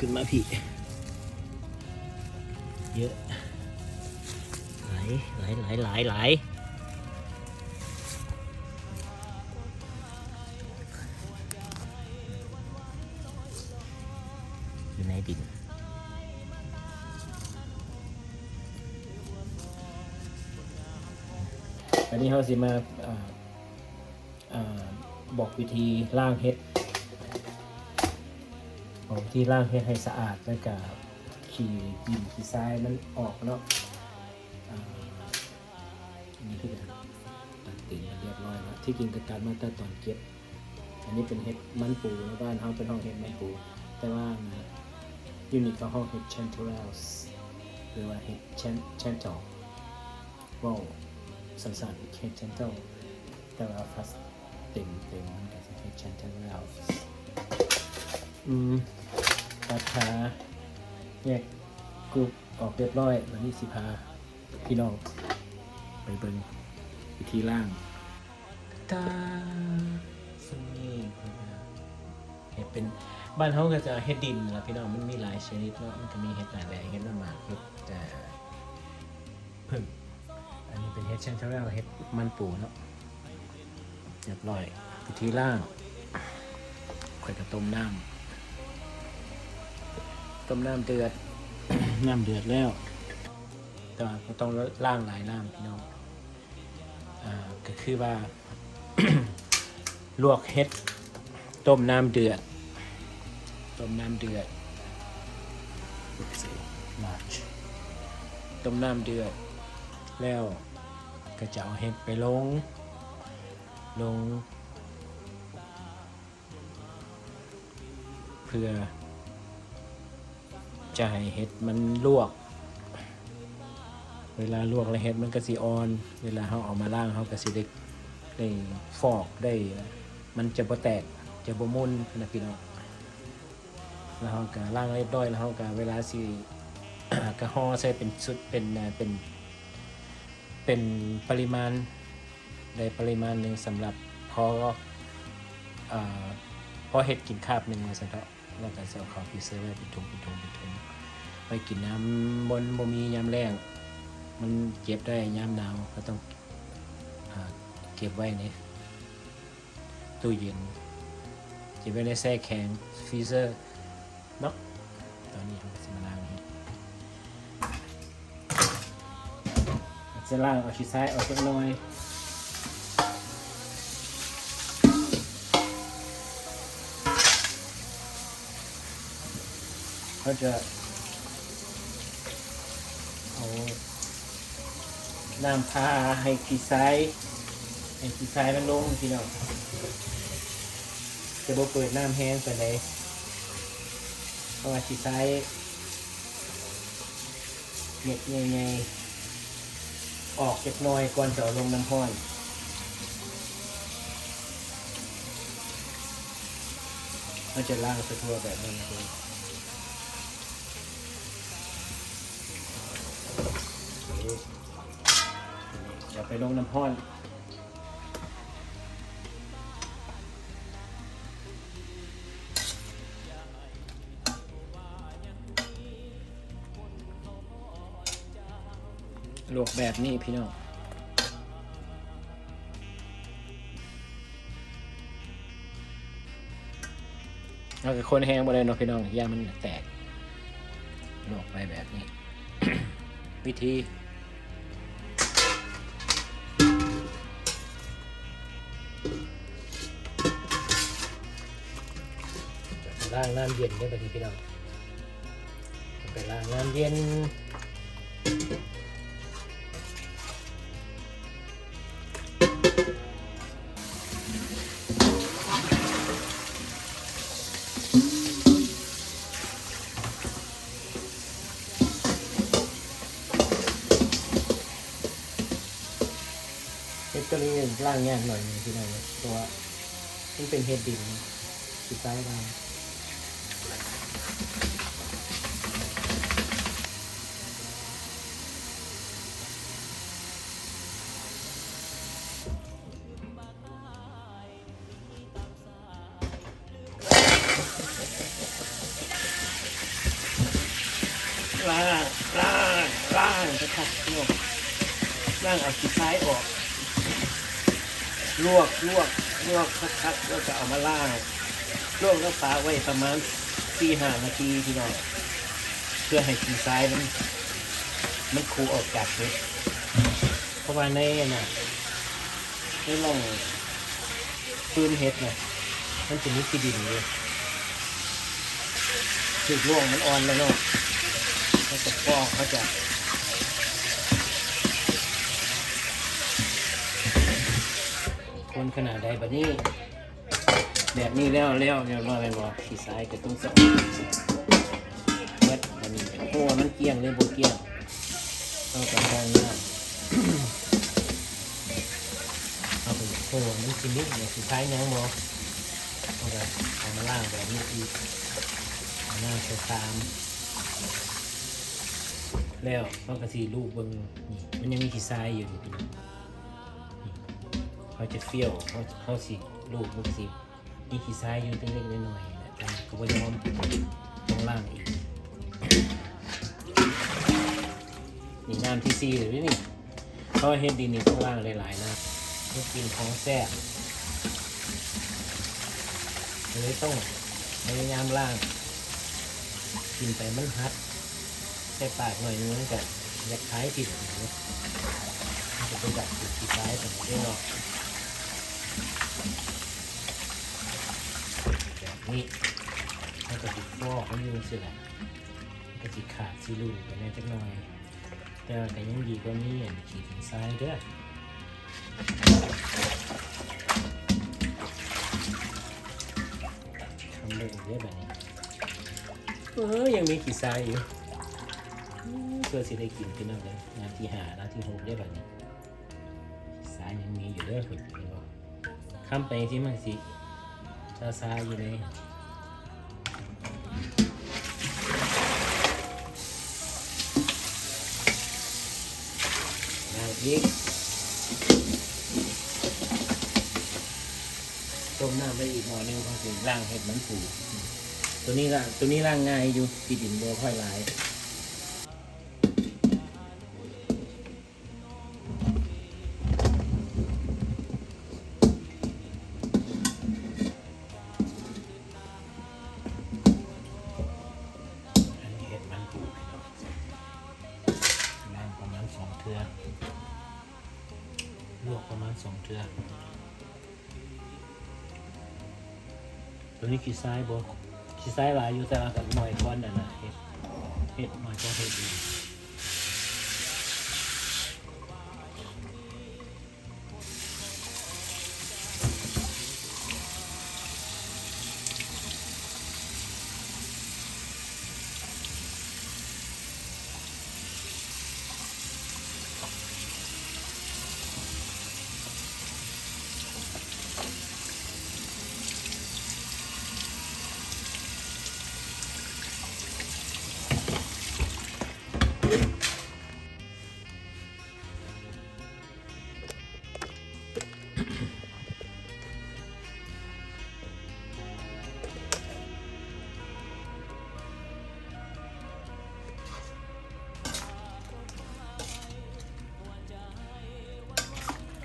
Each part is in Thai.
ขึ้นมาพี่ เยอะ ไหลไหลไหลไหลไหลอยู่ในดินอันนี้เขาสิมาบอกวิธีล่างเห็ด บอกวิธีล่างเห็ดให้สะอาดแล้วก็ขี่ดินขี่ทรายมันออกเนาะอันนี้คือการตัดติ่งมันเรียบร้อยแล้วที่กินกระตัดมาตั้งตอนเก็บ อันนี้เป็นเห็ดมันปูนะบ้านเขาเป็นห้องเห็ดมันปู แต่ว่ายูนิคก็ห้องเห็ด chanterelles หรือว่าเห็ด chan- chantel ว้าวสั้นๆ Kate Gentle แต่ว่าฟัสต็มเต็มมันก็จะ Kate Gentle แล้ว อืมตัดขาแยกกรุ๊ปออกเรียบร้อยวันนี้สิพาพี่น้องไปเบิ่งวิธีล่างตาสนี่เห็ดเป็นบ้านเขาก็จะเห็ดดินนะพี่น้องมันมีหลายชนิดเนาะมันก็มีเห็ดหลายแบบเห็ดน้ำหมากเห็ดแต่พึ่งอันนี้เป็นเฮดเชนเทอร์เฮดมันปูเนาะเรียบร้อยวิธีล่างค่อยกระต้มน้ำ ต้มน้ำเดือด น้ำเดือดแล้วแต่ว่าก็ต้องล่างหลายน้ำพี่น้องอ่าก็คือว่า ลวกเห็ด ต้มน้ำเดือด ต้มน้ำเดือด March ต้มน้ำเดือด แล้วก็จะเอาเห็ดไปลง ลง เพื่อ จะให้เห็ดมันลวก เวลาลวกแล้วเห็ดมันก็สีอ่อน เวลาเขาเอามาล่างเขาก็สิได้ได้ฟอกได้ มันจะบ่แตกจะบ่มุนนะพี่น้องแล้วเขาก็ล่างเรียบร้อยแล้วเขาก็เวลาสิก็ห่อใส่เป็นชุดเป็นอ่าเป็นเป็นปริมาณได้ปริมาณหนึ่งสำหรับพออพอเห็ดกินคาบหนึ่งมาสันเถาะ แล้วก็จะเอาเขาฟิเซอร์ไว้เป็นถุงเป็นถุงเป็นถุงไปกินน้ำบนบ่มียามแรงมันเก็บได้ยามหนาวก็ต้องเก็บไว้ในตู้เย็นเก็บไว้ในแช่แข็งฟรีเซอร์เนาะตอนนี้เราก็จะมาล้างเห็ดจะล่างเอาชิ้นซ้ายออกสักหน่อย เขาจะเอาน้ำพาให้ขี้ซ้ายให้ขี้ซ้ายมันลงพี่น้องจะบเปิดน้ำแห้งไปไหนเพราะว่าขี้ซ้ายเม็ดใหญ่ๆออกเล็กน้อยก่อนจะลงน้ำห้อนมันจะล่างไปทั่วแบบนี้เลย เดี๋ยวไปลงน้ำห้อนลวกแบบนี้พี่น้องเราก็คนแห้งบ่ได้เนาะพี่น้องย่ามันแตกลวกไปแบบนี้ วิธี ล้างน้ำเย็นได้ปะทีพี่น้องไปล้างน้ำเย็นเห็ดตัวนี้ล่างยากหน่อยนึงพี่น้องตัวมันเป็นเห็ดดินสีซ้ายบาง คักลวกล่างเอาขี้ซ้ายออก ลวกลวกลวกคักๆแล้วก็เอามาล่างลวกแล้วฝาไว้ประมาณสี่ห้านาทีพี่น้องเพื่อให้ขี้ซ้ายมันมันคูออกจากเห็ดเพราะว่าในน่ะในร่องปืนเห็ดน่ะมันจะมีขี้ดินเลยถึกล่วงมันอ่อนแล้วเนาะเขาจะฟอกเขาจะ คนขนาดใดแบบนี้ แบบนี้แล้วแล้วเรียบร้อยเป็นว่าขี้ซ้ายก็ต้องสองเม็ดมันเพราะว่ามันเกี้ยงเลยบนเกี้ยงเอากระทองหน้าเอาไปโอ้มันกินนิดเนี่ยสุดท้ายยังบ่เอาไปเอามาล่างแบบนี้อีกเอาหน้าใส่ตามแล้วมันก็สีลูกเบิ่งนี่มันยังมีขี้ทรายอยู่นี่นี่ เขาจะเฟี้ยวเขาเขาสีลูกมันก็สีมีขี้ทรายอยู่เล็กๆน้อยๆนะแต่ก็บ่ยอมต้องล่างอีกนี่น้ำที่ซีหรือนี่เพราะเฮ็ดดินนี่ต้องล่างหลายๆนะเพื่อกินของแซ่บเลยต้องพยายามล่าง กินไปมันฮัดใส่ปากหน่อยนึงมันก็อยากคล้ายผิดนะจะเป็นแบบผิดผิดร้ายแต่ไม่หรอกแบบ นี้มันก็ติดฟอกมันอยู่สิแหละมันก็ติขาดซีรูกไปแน่จักหน่อย แต่ก็ยังดีกว่ามีอันขีดทางซ้ายเด้อทำได้เยอะแบบนี้เออยังมีขีดซ้ายอยู่เพื่อสิได้กินขึ้นนั่นเลยนาทีหานาทีหกได้แบบนี้ซ้ายยังมีอยู่เด้อคุณเห็นบ่ข้ามไปที่มันสิ ซาซาอยู่เลยล้างอีกต้มน้ำไปอีกหน่อยนึงพอถึงล่างเห็ดมันผูตัวนี้ล่างตัวนี้ล่างง่ายอยู่กีดินบัวค่อยหลาย ตัวนี้ขี้ซ้ายบขี้ซ้ายหลายอยู่แต่ละกับหน่อยก้อนน่ะนะเห็ดเห็ดหน่อยก้อนเห็ดดี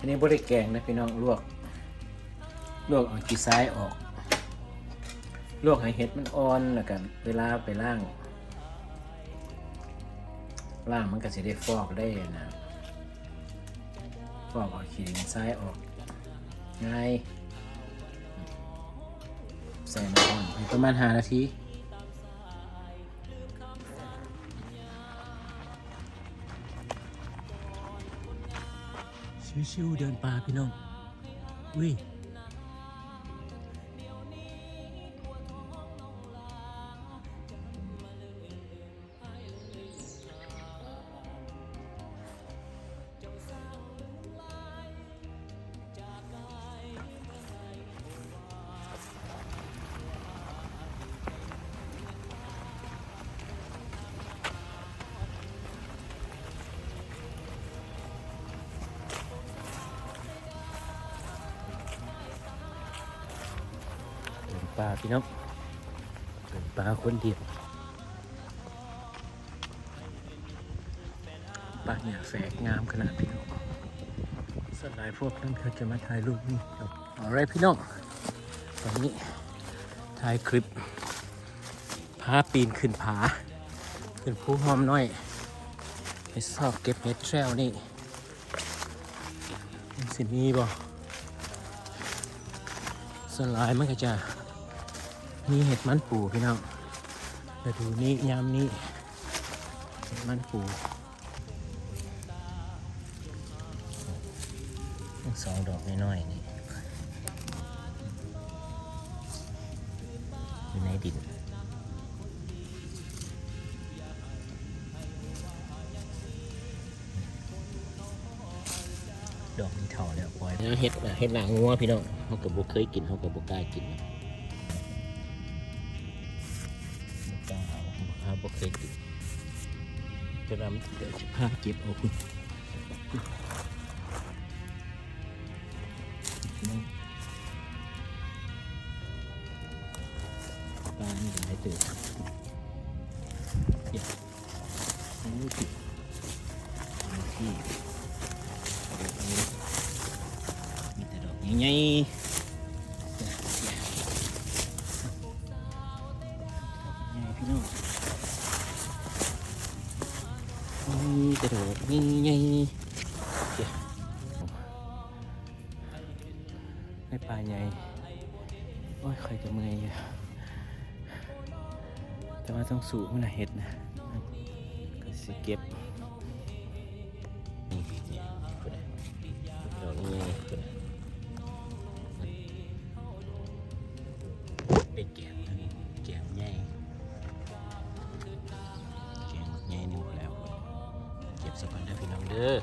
นนี้บริแกงนะพี่น้องลวก ลวกเอาขี้ซ้ายออก ลวกให้เห็ดมันอ่อนแล้วกัน เวลาไปล่าง ล่างมันก็จะได้ฟอกได้นะฟอกเอาขีดซ้ายออกง่ายใส่น้ำอ่อนปประมาณหานาที ชิวๆเดินป่าพี่น้องอุ้ย ป่าพี่น้องเดินป่าคนเดียวไปเนี่ยแฝกงามขนาดพี่น้องสลายพวกนั้นเขาจะมาถ่ายรูปนี่ครับเอาไรพี่น้องตอนนี้ถ่ายคลิปพาปีนขึ้นผาขึ้นภูหอมน้อยไปสอบเก็บเห็ดแทรวนี่สิมีบ่สลายมันก็จะ มีเห็ดมันปูพี่น้องแต่ดูนี้ยามนี้เห็ดมันปูสองดอกน้อยๆนี่อยู่ในดินดอกนี้เท่าแล้วปล่อยแล้วเห็ดเห็ดหนังงัวพี่น้องเขากับบุกเคยกินเขากับบุกล้ากินนะ เคยกินจะนำเดี๋ยวจะพาเก็บเอาคุณปลานี่หลายตัวเก็บอันนี้ติดอันนี้ที่มีแต่ดอกใหญ่ๆ แต่ดอกใหญ่ไงในป่าใหญ่โอ้ยใครจะเมื่อยแต่ว่าต้องสูงมันนะเห็ดนะก็สิเก็บ 嗯